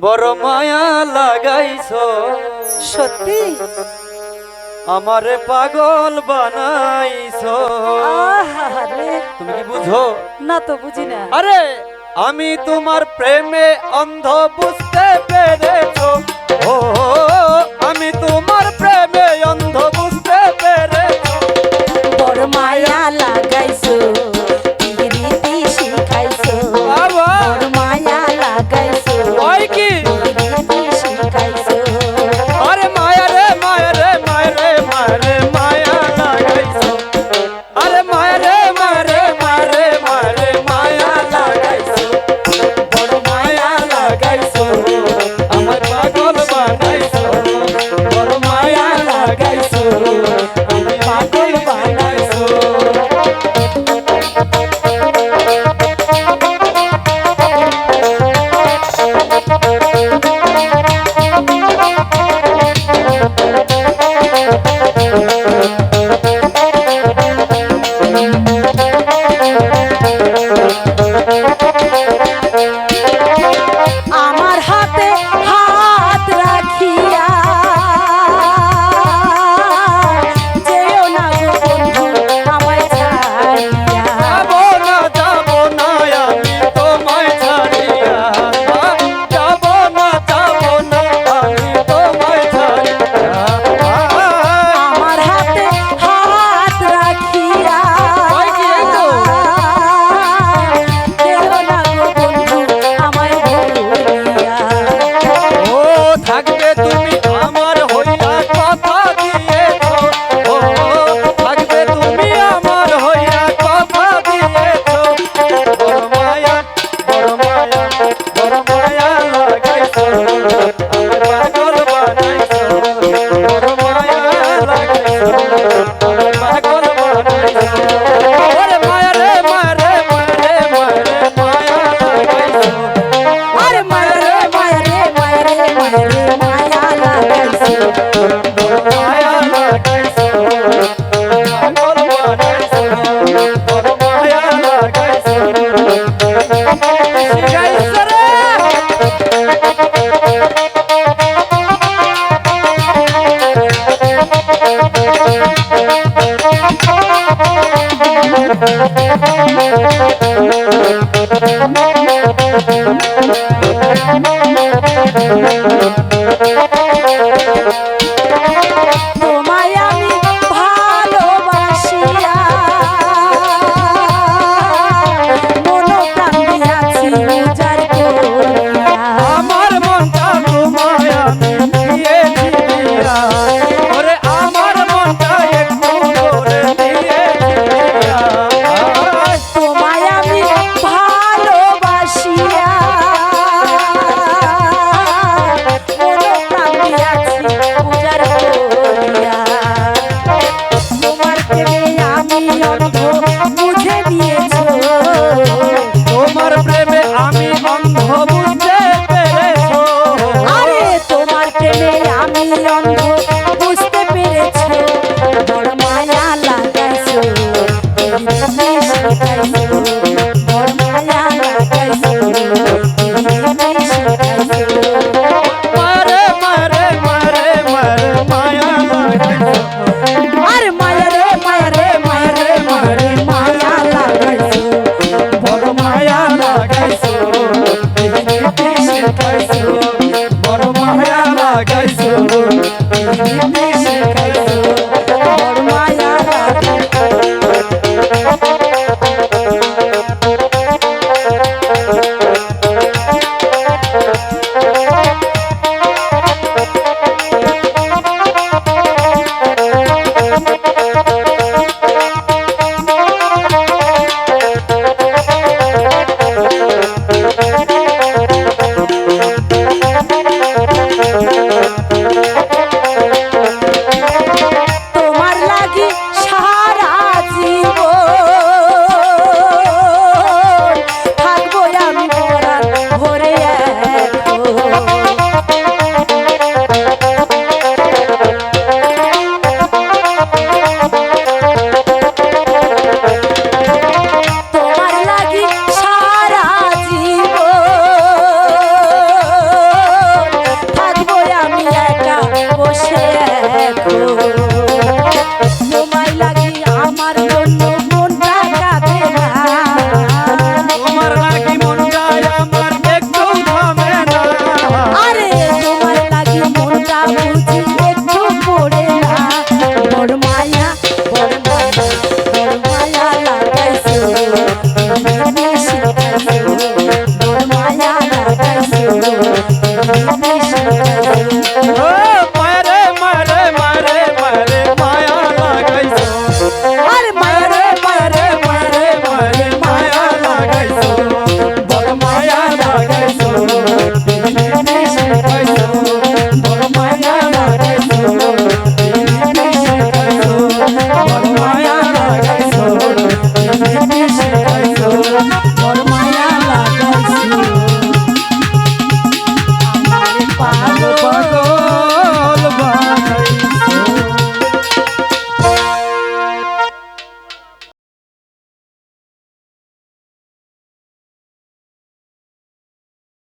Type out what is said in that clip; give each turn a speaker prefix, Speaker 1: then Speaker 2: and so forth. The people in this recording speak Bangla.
Speaker 1: বড় মায়া লাগাইছ।
Speaker 2: সত্যি?
Speaker 1: আমারে পাগল বানাইছ। তুমি কি বুঝো?
Speaker 2: না তো বুঝি না।
Speaker 1: আরে আমি তোমার প্রেমে অন্ধ বুঝতে পেরেছ। Thank you. Thank you.
Speaker 2: Thank you. আসে এখন